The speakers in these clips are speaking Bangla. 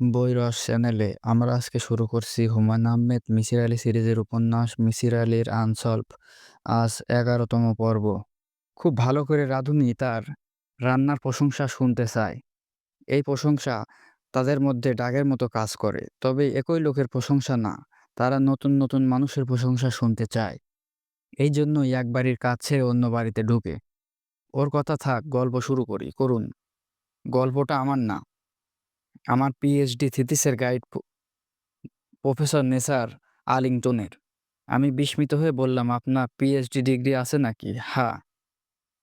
বইরস চ্যানেলে আমরা আজকে শুরু করছি হুমায়ুন আহমেদ মিসির আলী সিরিজের উপন্যাস মিসির আলীর আনসলভ আজ এগারোতম পর্ব। খুব ভালো করে রাঁধুনি তার রান্নার প্রশংসা শুনতে চায় এই প্রশংসা তাদের মধ্যে ডাগের মতো কাজ করে, তবে একই লোকের প্রশংসা না, তারা নতুন নতুন মানুষের প্রশংসা শুনতে চায়। এই জন্যই এক বাড়ির কাজ ছেড়ে অন্য বাড়িতে ঢুকে। ওর কথা থাক, গল্প শুরু করি, করুন। গল্পটা আমার না। আমার পিএইচডি থিসিসের গাইড প্রফেসর নেসার আলিংটনের আমি বিস্মিত হয়ে বললাম, আপনার পিএইচডি ডিগ্রি আছে নাকি? হ্যাঁ।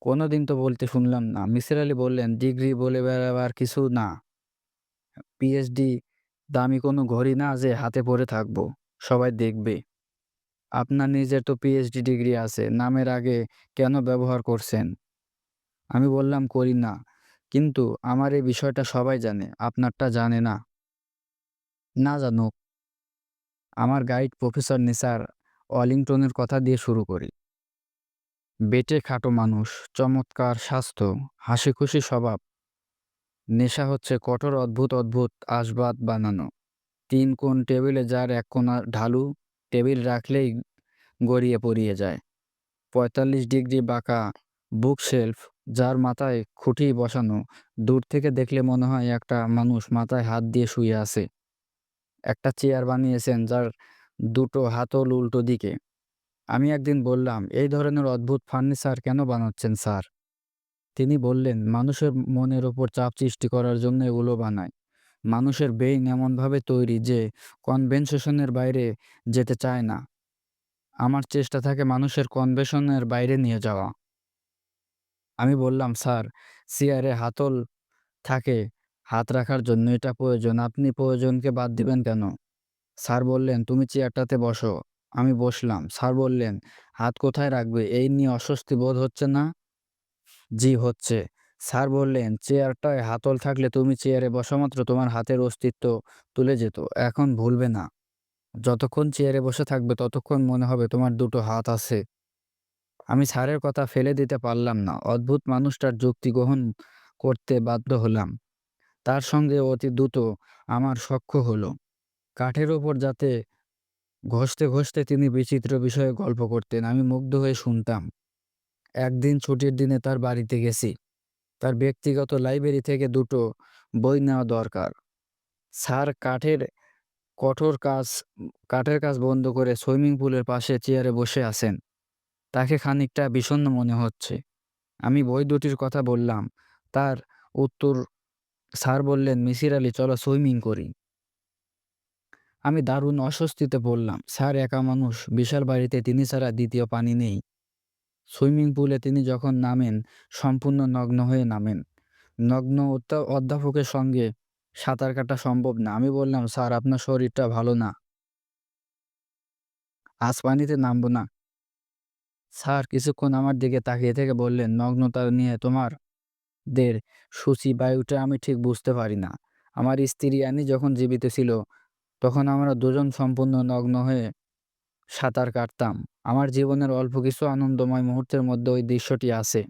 কোনো দিন তো বলতে শুনলাম না। মিসির আলী বললেন, ডিগ্রি বলে বেড়াবার কিছু না। পিএইচডি দামি কোনো ঘড়ি না যে হাতে পরে থাকব। সবাই দেখবে। আপনার নিজের তো পিএইচডি ডিগ্রি আছে। নামের আগে কেন ব্যবহার করছেন? আমি বললাম, করি না। কিন্তু আমার এই বিষয়টা সবাই জানে, আপনারটা জানে না। না জানুক। আমার গাইড প্রফেসর নিসার ওয়ালিংটনের কথা দিয়ে শুরু করি। বেটে খাটো মানুষ, চমৎকার স্বাস্থ্য হাসি খুশি স্বভাব। নেশা হচ্ছে কঠোর, অদ্ভুত অদ্ভুত, আসবাদ বানানো। তিন কোণ টেবিলে যার এক কোণা ঢালু, টেবিল রাখলেই গড়িয়ে পড়িয়ে যায়। পঁয়তাল্লিশ ডিগ্রি বাঁকা বুক শেলফ যার মাথায় খুঁটি বসানো, দূর থেকে দেখলে মনে হয় একটা মানুষ মাথায় হাত দিয়ে শুয়ে আছে। একটা চেয়ার বানিয়েছেন যার দুটো হাতল উল্টো দিকে। আমি একদিন বললাম, এই ধরনের অদ্ভুত ফার্নিচার কেন বানাচ্ছেন, স্যার? তিনি বললেন, মানুষের মনের ওপর চাপ সৃষ্টি করার জন্য এগুলো বানায়। মানুষের বেইন এমনভাবে তৈরি যে কনভেনশনের বাইরে যেতে চায় না। আমার চেষ্টা থাকে মানুষের কনভেনশনের বাইরে নিয়ে যাওয়া। আমি বললাম, স্যার, চেয়ারে হাতল থাকে, হাত রাখার জন্য এটা প্রয়োজন, আপনি প্রয়োজনকে বাদ দিবেন কেন? স্যার বললেন, তুমি চেয়ারটাতে বসো। আমি বসলাম। স্যার বললেন, হাত কোথায় রাখবে? এই নিয়ে অস্বস্তি বোধ হচ্ছে না? জি, হচ্ছে। স্যার বললেন, চেয়ারটায় হাতল থাকলে তুমি চেয়ারে বসা মাত্র, তোমার হাতের অস্তিত্ব তুলে যেত, এখন ভুলবে না। যতক্ষণ চেয়ারে বসে থাকবে, ততক্ষণ মনে হবে তোমার দুটো হাত আছে। আমি স্যারের কথা ফেলে দিতে পারলাম না। অদ্ভুত মানুষটার যুক্তি গ্রহণ করতে বাধ্য হলাম। তার সঙ্গে অতি দ্রুত আমার সখ্য হলো। কাঠের ওপর যাতে ঘষতে ঘষতে তিনি বিচিত্র বিষয়ে গল্প করতেন, আমি মুগ্ধ হয়ে শুনতাম। একদিন ছুটির দিনে তার বাড়িতে গেছি। তার ব্যক্তিগত লাইব্রেরি থেকে দুটো বই নেওয়া দরকার। স্যার, কাঠের কঠোর কাজ, কাঠের কাজ বন্ধ করে সুইমিং পুলের পাশে চেয়ারে বসে আছেন। তাকে খানিকটা বিষণ্ণ মনে হচ্ছে। আমি বই দুটির কথা বললাম। তার উত্তর স্যার বললেন, মিসির আলী, চলো সুইমিং করি। আমি দারুণ অস্বস্তিতে পড়লাম। স্যার একা মানুষ, বিশাল বাড়িতে তিনি ছাড়া দ্বিতীয় পানি নেই। সুইমিং পুলে তিনি যখন নামেন, সম্পূর্ণ নগ্ন হয়ে নামেন। নগ্ন অধ্যাপকের সঙ্গে সাঁতার কাটা সম্ভব না। আমি বললাম, স্যার, আপনার শরীরটা ভালো না। আজ পানিতে নামবো না। স্যার কিছুক্ষণ আমার দিকে তাকিয়ে থেকে বললেন, নগ্নতা নিয়ে তোমার দের সূচি বায়ুটা আমি ঠিক বুঝতে পারি না। আমার স্ত্রী আনি যখন জীবিত ছিল, তখন আমরা দুজন সম্পূর্ণ নগ্ন হয়ে সাঁতার কাটতাম। আমার জীবনের অল্প কিছু আনন্দময় মুহূর্তের মধ্যে ওই দৃশ্যটি আছে।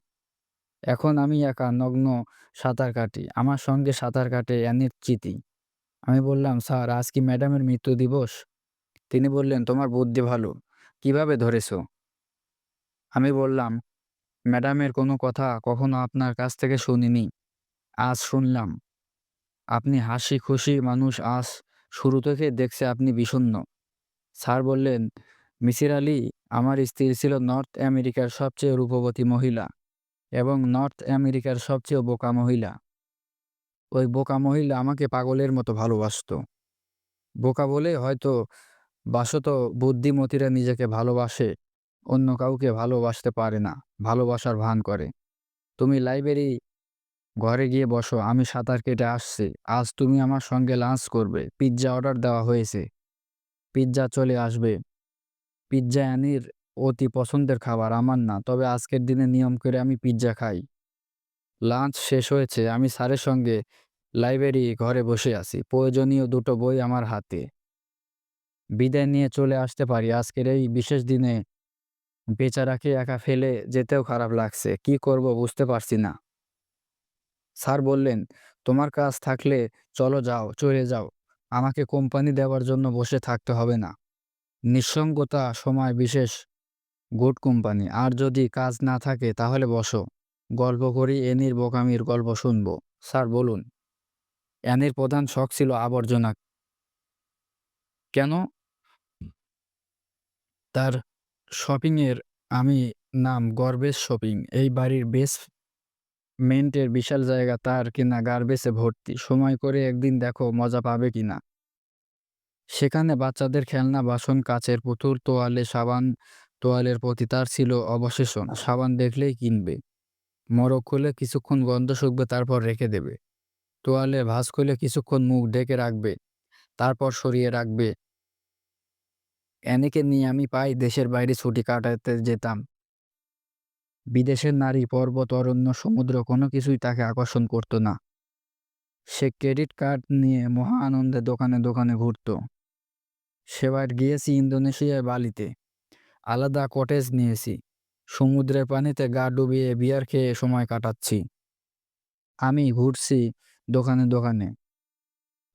এখন আমি একা নগ্ন সাঁতার কাটি। আমার সঙ্গে সাঁতার কাটে অ্যানির চিতি। আমি বললাম, স্যার, আজ কি ম্যাডামের মৃত্যু দিবস? তিনি বললেন, তোমার বুদ্ধি ভালো। কীভাবে ধরেছ? আমি বললাম, ম্যাডামের কোনো কথা কখনো আপনার কাছ থেকে শুনিনি। আজ শুনলাম। আপনি হাসি খুশি মানুষ, আজ শুরু থেকে দেখছে আপনি বিষণ্ণ। স্যার বললেন, মিসির আলী আমার স্ত্রী ছিল নর্থ আমেরিকার সবচেয়ে রূপবতী মহিলা এবং নর্থ আমেরিকার সবচেয়ে বোকা মহিলা। ওই বোকা মহিলা আমাকে পাগলের মতো ভালোবাসত। বোকা বলে হয়তো বাসত বুদ্ধিমতীরা নিজেকে ভালোবাসে। অন্য কাউকে ভালোবাসতে পারে না, ভালোবাসার ভান করে। তুমি লাইব্রেরি ঘরে গিয়ে বসো, আমি সাঁতার কেটে আসছি। আজ তুমি আমার সঙ্গে লাঞ্চ করবে। পিৎজা অর্ডার দেওয়া হয়েছে। পিৎজা চলে আসবে। পিৎজা অ্যানির অতি পছন্দের খাবার আমার না, তবে আজকের দিনে নিয়ম করে আমি পিৎজা খাই। লাঞ্চ শেষ হয়েছে, আমি স্যারের সঙ্গে লাইব্রেরি ঘরে বসে আছি। প্রয়োজনীয় দুটো বই আমার হাতে। বিদায় নিয়ে চলে আসতে পারি। আজকের এই বিশেষ দিনে বেচারাকে একা ফেলে যেতেও খারাপ লাগছে। কি করব বুঝতে পারছি না। স্যার বললেন তোমার কাজ থাকলে চলো যাও চলে যাও। আমাকে কোম্পানি দেওয়ার জন্য বসে থাকতে হবে না। নিঃসঙ্গতা সময় বিশেষ গুড কোম্পানি। আর যদি কাজ না থাকে তাহলে বসো। গল্প করি এনির বোকামির গল্প শুনব। স্যার বলুন অ্যানির প্রধান শখ ছিল আবর্জনা। কেন? তার শপিংয়ের আমি নাম গর্বেজ শপিং এই বাড়ির বেস মেন্টের বিশাল জায়গা, তার কিনা গার্বেজে ভর্তি। সময় করে একদিন দেখো মজা পাবে কিনা। সেখানে বাচ্চাদের খেলনা, বাসন, কাচের পুতুল, তোয়ালে সাবান, তোয়ালের প্রতি তার ছিল অবশেষণ। সাবান দেখলেই কিনবে। মরক খুলে কিছুক্ষণ গন্ধ শুকবে, তারপর রেখে দেবে। তোয়ালে ভাঁজ করলে কিছুক্ষণ মুখ ঢেকে রাখবে। তারপর সরিয়ে রাখবে। অ্যানিকে নিয়ে আমি পাই দেশের বাইরে ছুটি কাটাতে যেতাম। বিদেশের নারী, পর্বত, অরণ্য, সমুদ্র কোনো কিছুই তাকে আকর্ষণ করতো না। সে ক্রেডিট কার্ড নিয়ে মহা আনন্দে দোকানে দোকানে ঘুরত। সেবার গিয়েছি ইন্দোনেশিয়ার বালিতে। আলাদা কটেজ নিয়েছি। সমুদ্রের পানিতে গা ডুবিয়ে বিয়ার খেয়ে সময় কাটাচ্ছি। আমি ঘুরছি দোকানে দোকানে।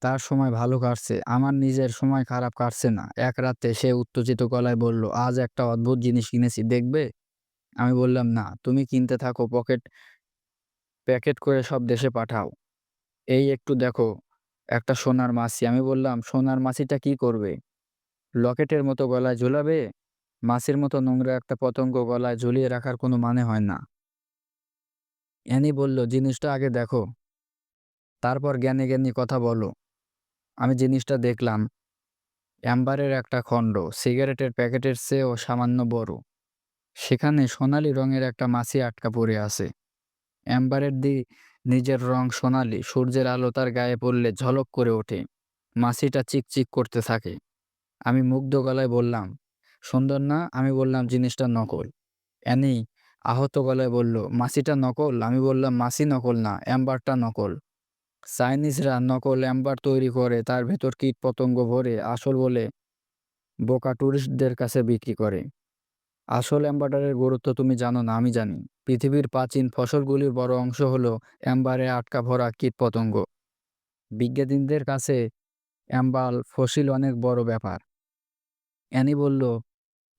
তার সময় ভালো কাটছে, আমার নিজের সময় খারাপ কাটছে না। এক রাতে সে উত্তেজিত গলায় বলল, আজ একটা অদ্ভুত জিনিস কিনেছি, দেখবে? আমি বললাম, না, তুমি কিনতে থাকো, পকেট, প্যাকেট করে সব দেশে পাঠাও। এই একটু দেখো, একটা সোনার মাছি। আমি বললাম, সোনার মাছিটা কি করবে? লকেটের মতো গলায় ঝুলাবে? মাছির মতো নোংরা একটা পতঙ্গ গলায় ঝুলিয়ে রাখার কোনো মানে হয় না? অ্যানি বলল, জিনিসটা আগে দেখো। তারপর জ্ঞানে জ্ঞানী কথা বলো। আমি জিনিসটা দেখলাম, অ্যাম্বারের একটা খণ্ড, সিগারেটের প্যাকেটের চেয়েও সামান্য বড়। সেখানে সোনালি রঙের একটা মাছি আটকা পড়ে আছে। অ্যাম্বারের দি, নিজের রং সোনালি, সূর্যের আলো তার গায়ে পড়লে ঝলক করে ওঠে। মাছিটা চিকচিক করতে থাকে। আমি মুগ্ধ গলায় বললাম, সুন্দর না? আমি বললাম, জিনিসটা নকল। অ্যানি আহত গলায় বলল, মাছিটা নকল? আমি বললাম, মাছি নকল না, অ্যাম্বারটা নকল। চাইনিজরা নকল অ্যাম্বার তৈরি করে, তার ভেতর কীট পতঙ্গ ভরে আসল বলে বোকা ট্যুরিস্টদের কাছে বিক্রি করে। আসল অ্যাম্বারের গুরুত্ব তুমি জানো না, আমি জানি। পৃথিবীর প্রাচীন ফসলগুলির বড় অংশ হলো অ্যাম্বারে আটকা ভরা কীটপতঙ্গ। বিজ্ঞানীদের কাছে অ্যাম্বাল ফসিল অনেক বড় ব্যাপার। অ্যানি বলল,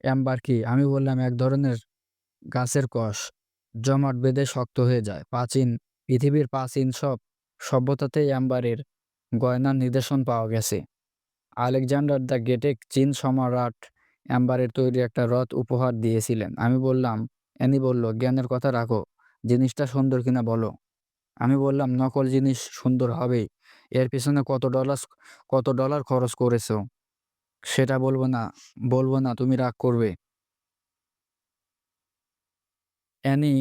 অ্যাম্বার কি? আমি বললাম, এক ধরনের গাছের কষ। জমাট বেঁধে শক্ত হয়ে যায়। প্রাচীন, পৃথিবীর প্রাচীন সব সভ্যতাতেই অ্যাম্বারের গয়নার নিদর্শন পাওয়া গেছে। আলেকজান্ডার দ্য গেটেক চীন সম্রাট অ্যাম্বারের তৈরি একটা রথ উপহার দিয়েছিলেন। আমি বললাম অ্যানি বলল, জ্ঞানের কথা রাখো, জিনিসটা সুন্দর কিনা বলো। আমি বললাম, নকল জিনিস সুন্দর হবেই, এর পিছনে কত ডলার কত ডলার খরচ করেছ? সেটা বলব না বলব না, তুমি রাগ করবে। অ্যানি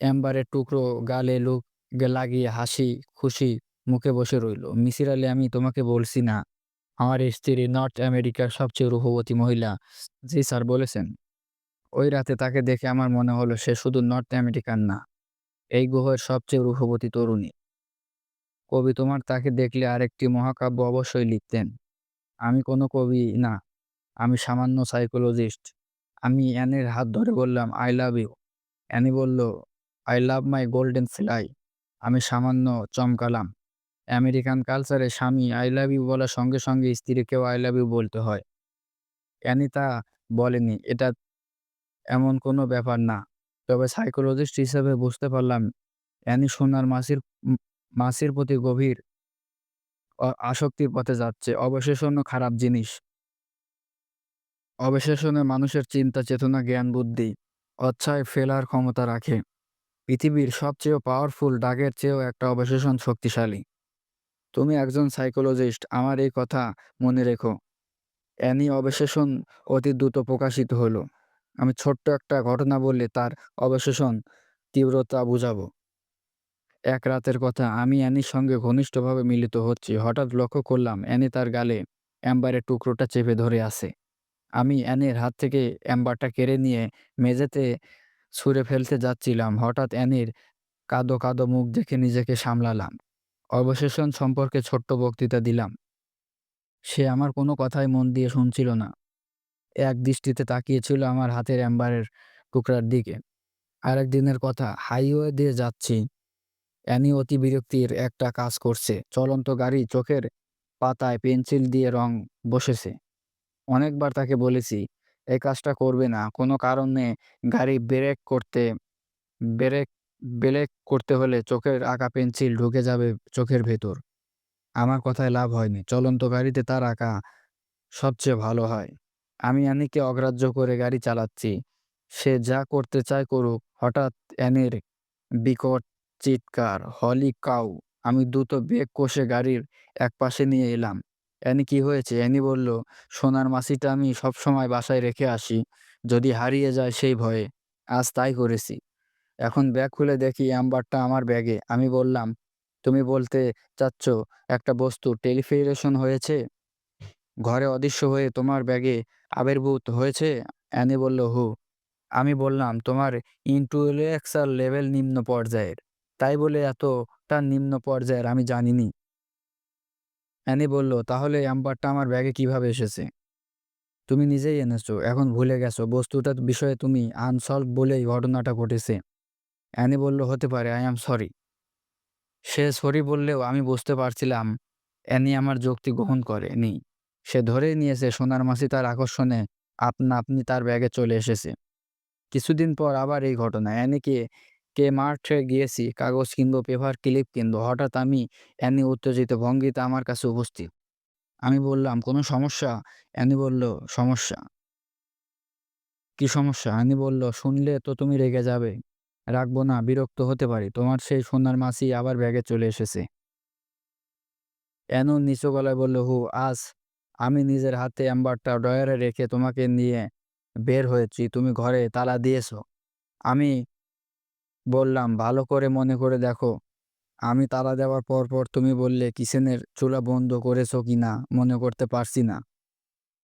অ্যাম্বারের টুকরো গালে লুক লাগিয়ে হাসি, খুশি মুখে বসে রইল। মিসির আলী, আমি তোমাকে বলছি না, আমার স্ত্রী নর্থ আমেরিকার সবচেয়ে রূপবতী মহিলা। জি স্যার, বলেছেন। ওই রাতে তাকে দেখে আমার মনে হলো সে শুধু নর্থ আমেরিকান না, এই গ্রহের সবচেয়ে রূপবতী তরুণী। কবি তোমার তাকে দেখলে আরেকটি মহাকাব্য অবশ্যই লিখতেন। আমি কোনো কবি না, আমি সামান্য সাইকোলজিস্ট। আমি অ্যানের হাত ধরে বললাম, আই লাভ ইউ। অ্যানি বলল, I love my golden fly. আমি সামান্য চমকালাম। আমেরিকান কালচারে স্বামী আই লাভ ইউ বলার সঙ্গে সঙ্গে স্ত্রীকেও আই লাভ ইউ বলতে হয়। অ্যানি তা বলেনি, এটা এমন কোনো ব্যাপার না। তবে সাইকোলজিস্ট হিসেবে বুঝতে পারলাম অ্যানি সোনার মাসির মাসির প্রতি গভীর আসক্তির পথে যাচ্ছে। অবশেষণ খারাপ জিনিস। অবশেষণে মানুষের চিন্তা, চেতনা, জ্ঞান, বুদ্ধি, অচ্ছায় ফেলার ক্ষমতা রাখে। পৃথিবীর সবচেয়ে পাওয়ারফুল ডাকের চেয়েও একটা অবশেষণ শক্তিশালী। তুমি একজন সাইকোলজিস্ট আমার এই কথা মনে রেখো। অ্যানি অবশেষণ অতি দ্রুত প্রকাশিত হলো। আমি ছোট্ট একটা ঘটনা বললে তার অবশেষণ তীব্রতা বুঝাবো। এক রাতের কথা, আমি অ্যানির সঙ্গে ঘনিষ্ঠভাবে মিলিত হচ্ছি। হঠাৎ লক্ষ্য করলাম, অ্যানি তার গালে অ্যাম্বারের টুকরোটা চেপে ধরে আছে। আমি অ্যানির হাত থেকে অ্যাম্বারটা কেড়ে নিয়ে মেঝেতে ছুঁড়ে ফেলতে যাচ্ছিলাম। হঠাৎ অ্যানির কাদো কাদো মুখ দেখে নিজেকে সামলালাম। অবশেষণ সম্পর্কে ছোট্ট বক্তৃতা দিলাম। সে আমার কোনো কথাই মন দিয়ে শুনছিল না। এক দৃষ্টিতে তাকিয়েছিল আমার হাতের অ্যাম্বারের টুকরার দিকে। আরেক দিনের কথা হাইওয়ে দিয়ে যাচ্ছি। অ্যানি অতি বিরক্তির একটা কাজ করছে। চলন্ত গাড়ি চোখের পাতায় পেন্সিল দিয়ে রং বসেছে। অনেকবার তাকে বলেছি, এই কাজটা করবে না। কোনো কারণে গাড়ি ব্রেক করতে ব্রেক ব্রেক করতে হলে চোখের আঁকা পেন্সিল ঢুকে যাবে চোখের ভেতর। আমার কথায় লাভ হয়নি। চলন্ত গাড়িতে তার আঁকা সবচেয়ে ভালো হয়। আমি অ্যানিকে অগ্রাহ্য করে গাড়ি চালাচ্ছি। সে যা করতে চায় করুক। হঠাৎ অ্যানির বিকট চিৎকার, হলি কাউ! আমি দ্রুত ব্রেক কষে গাড়ির একপাশে নিয়ে এলাম। অ্যানি কী হয়েছে? অ্যানি বলল, সোনার মাছিটা আমি সবসময় বাসায় রেখে আসি, যদি হারিয়ে যায় সেই ভয়ে। আজ তাই করেছি। এখন ব্যাগ খুলে দেখি অ্যাম্বারটা আমার ব্যাগে। আমি বললাম, তুমি বলতে চাচ্ছ একটা বস্তু টেলিফিরেশন হয়েছে? ঘরে অদৃশ্য হয়ে তোমার ব্যাগে আবির্ভূত হয়েছে? অ্যানি বলল, হু। আমি বললাম, তোমার ইন্টেলেকচুয়াল লেভেল নিম্ন পর্যায়ের। তাই বলে এতটা নিম্ন পর্যায়ের আমি জানিনি। অ্যানি বলল, তাহলে অ্যাম্বারটা আমার ব্যাগে কীভাবে এসেছে? তুমি নিজেই এনেছো। এখন ভুলে গেছো। বস্তুটার বিষয়ে তুমি আনসলভড বলেই ঘটনাটা ঘটেছে। অ্যানি বলল, হতে পারে। I am sorry. Say sorry বললেও আমি বুঝতে পারছিলাম অ্যানি আমার যুক্তি গ্রহণ করেনি। সে ধরেই নিয়েছে সোনার মাছি তার আকর্ষণে আপনা আপনি তার ব্যাগে চলে এসেছে। কিছুদিন পর আবার এই ঘটনা। অ্যানিকে কে মার্টে গিয়েছি কাগজ কিনবো, পেপার ক্লিপ কিনবো। হঠাৎ আমি অ্যানি উত্তেজিত ভঙ্গিতে আমার কাছে উপস্থিত। আমি বললাম, কোনো সমস্যা? অ্যানি বলল, সমস্যা? কি সমস্যা? অ্যানি বলল, শুনলে তো তুমি রেগে যাবে। রাখব না, বিরক্ত হতে পারি। তোমার সেই সোনার মাছি আবার ব্যাগে চলে এসেছে। অ্যানু নিচু গলায় বলল, হু, আজ আমি নিজের হাতে অ্যাম্বারটা ড্রয়ারে রেখে তোমাকে নিয়ে বের হয়েছি। তুমি ঘরে তালা দিয়েছ। আমি বললাম, ভালো করে মনে করে দেখো। আমি তালা দেওয়ার পর পর তুমি বললে কিচেনের চুলা বন্ধ করেছ কি না মনে করতে পারছি না।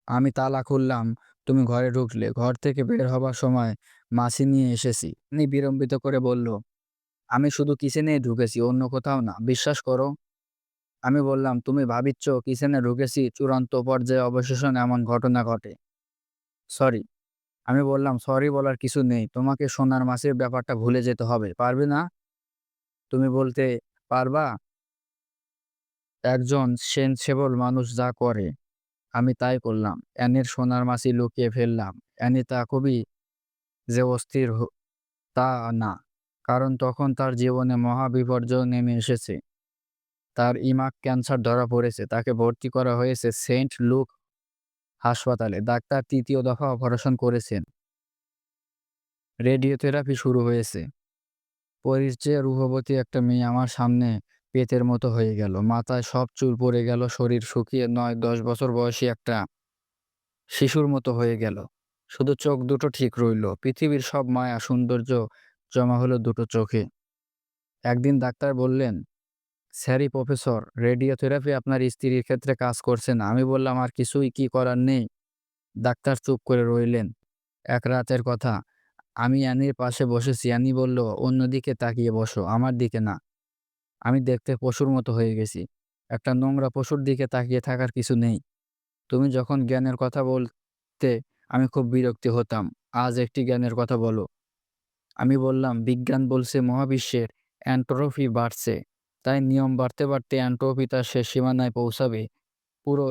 আমি তালা খুললাম, তুমি ঘরে ঢুকলে। ঘর থেকে বের হবার সময় মাছি নিয়ে এসেছি। অ্যানি বিলম্বিত করে বলল, আমি শুধু কিচেনেই ঢুকেছি, অন্য কোথাও না। বিশ্বাস করো। আমি বললাম, তুমি ভাবিচ্ছ কিচেনে ঢুকেছি চূড়ান্ত পর্যায়ে অবশেষে এমন ঘটনা ঘটে। সরি। আমি বললাম, সরি বলার কিছু নেই। তোমাকে সোনার মাছির ব্যাপারটা ভুলে যেতে হবে। পারবে না? তুমি বলতে পারবা? একজন সেন সেবল মানুষ যা করে, আমি তাই করলাম। অ্যানির সোনার মাছি লুকিয়ে ফেললাম। অ্যানি তা খুবই যে অস্থির তা না। কারণ তখন তার জীবনে মহা বিপর্যয় নেমে এসেছে। তার ইমাক ক্যান্সার ধরা পড়েছে। তাকে ভর্তি করা হয়েছে সেন্ট লুক হাসপাতালে। ডাক্তার তৃতীয় দফা অপারেশন করেছেন। রেডিওথেরাপি শুরু হয়েছে। পরিচয়ে রূপবতী একটা মেয়ে আমার সামনে পেতের মতো হয়ে গেল। মাথায় সব চুল পড়ে গেল, শরীর শুকিয়ে নয় দশ বছর বয়সী একটা শিশুর মতো হয়ে গেল। শুধু চোখ দুটো ঠিক রইল। পৃথিবীর সব মায়া সৌন্দর্য জমা হলো দুটো চোখে। একদিন ডাক্তার বললেন, স্যারি প্রফেসর, রেডিওথেরাপি আপনার স্ত্রীর ক্ষেত্রে কাজ করছে না। আমি বললাম, আর কিছুই কি করার নেই? ডাক্তার চুপ করে রইলেন। এক রাতের কথা। আমি অ্যানির পাশে বসেছি। অ্যানি বলল, অন্যদিকে তাকিয়ে বসো, আমার দিকে না। আমি দেখতে পশুর মতো হয়ে গেছি। একটা নোংরা পশুর দিকে তাকিয়ে থাকার কিছু নেই। তুমি যখন জ্ঞানের কথা বলতে আমি খুব বিরক্তি হতাম। আজ একটি জ্ঞানের কথা বলো। আমি বললাম, বিজ্ঞান বলছে মহাবিশ্বের এন্ট্রপি বাড়ছে। তাই নিয়ম বাড়তে বাড়তে অ্যান্ট্রোপি তার শেষ সীমানায় পৌঁছাবে। পুরো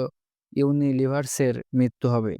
ইউনিলিভার্সের মৃত্যু হবে।